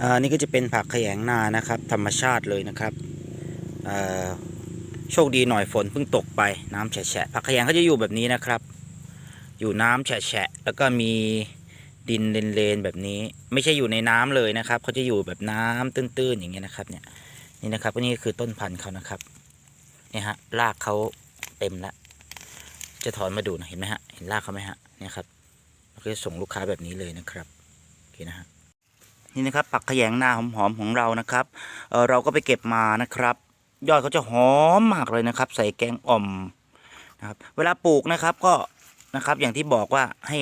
อ่านี่ก็จะเป็นผักแขยงนานะครับ ธรรมชาติเลยนะครับโชคดีหน่อยฝนเพิ่งตกไปน้ำแฉะๆผักแขยงเขาจะอยู่แบบนี้นะครับ อยู่น้ำแฉะๆแล้วก็มีดินเลนๆแบบนี้ ไม่ใช่อยู่ในน้ำเลยนะครับเขาจะอยู่แบบน้ำตื้นๆอย่างเงี้ยนะครับเนี่ยนี่นะครับนี่คือต้นพันธุ์เขานะครับเนี่ยฮะรากเขาเต็มแล้วจะถอนมาดูนะเห็นไหมฮะเห็นรากเขาไหมฮะเนี่ยครับเราก็จะส่งลูกค้าแบบนี้เลยนะครับโอเคนะฮะ นี่นะครับ ผักขยงนาหอมๆของเรานะครับเเราก็ไปเก็บมานะครับ ยอดเขาจะหอมมากเลยนะครับ ใส่แกงอ่อมนะครับ เวลาปลูกนะครับก็นะครับ อย่างที่บอกว่าให้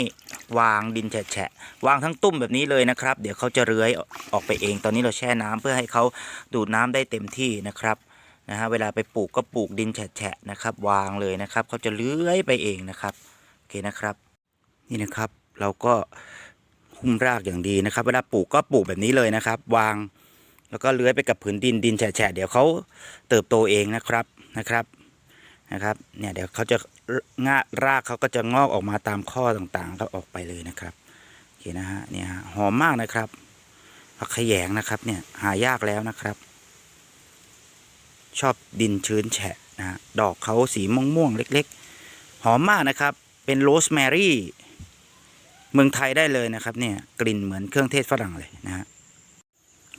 วางดินแฉะวางทั้งตุ้มแบบนี้เลยนะครับ เดี๋ยวเขาจะเลื้อยออกไปเอง ตอนนี้เราแช่น้ำเพื่อให้เขาดูดน้ำได้เต็มที่นะครับนะฮะเวลาไปปลูกก็ปลูกดินแฉะนะครับ วางเลยนะครับเขาจะเลื้อยไปเองนะครับโอเคนะครับ นี่นะครับเราก็ หุ้มรากอย่างดีนะครับ เวลาปลูกก็ปลูกแบบนี้เลยนะครับ วางแล้วก็เลื้อยไปกับผืนดินดินแฉะเดี๋ยวเขาเติบโตเองนะครับนะครับนะครับ เนี่ยเดี๋ยวเขาจะงารากเขาก็จะงอกออกมาตามข้อต่างๆก็ออกไปเลยนะครับโอเคนะฮะเนี่ยหอมมากนะครับผักขยงนะครับเนี่ยหายากแล้วนะครับ ชอบดินชื้นแฉะนะฮะดอกเขาสีม่วงๆเล็ก ๆ หอมมากนะครับ เป็นโรสแมรี่ เมืองไทยได้เลยนะครับ เนี่ยกลิ่นเหมือนเครื่องเทศฝรั่งเลยนะฮะ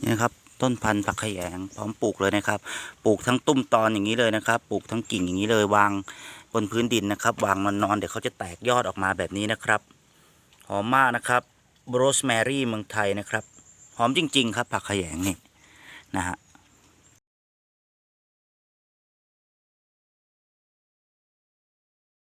นี่ครับต้นพันธุ์ผักขยงพร้อมปลูกเลยนะครับ ปลูกทั้งตุ้มตอนอย่างนี้เลยนะครับ ปลูกทั้งกิ่งอย่างนี้เลยวางบนพื้นดินนะครับ วางมันนอนเดี๋ยวเขาจะแตกยอดออกมาแบบนี้นะครับหอมมากนะครับโรสแมรี่เมืองไทยนะครับ หอมจริง ๆ ครับ ผักขยงนี่นะฮะ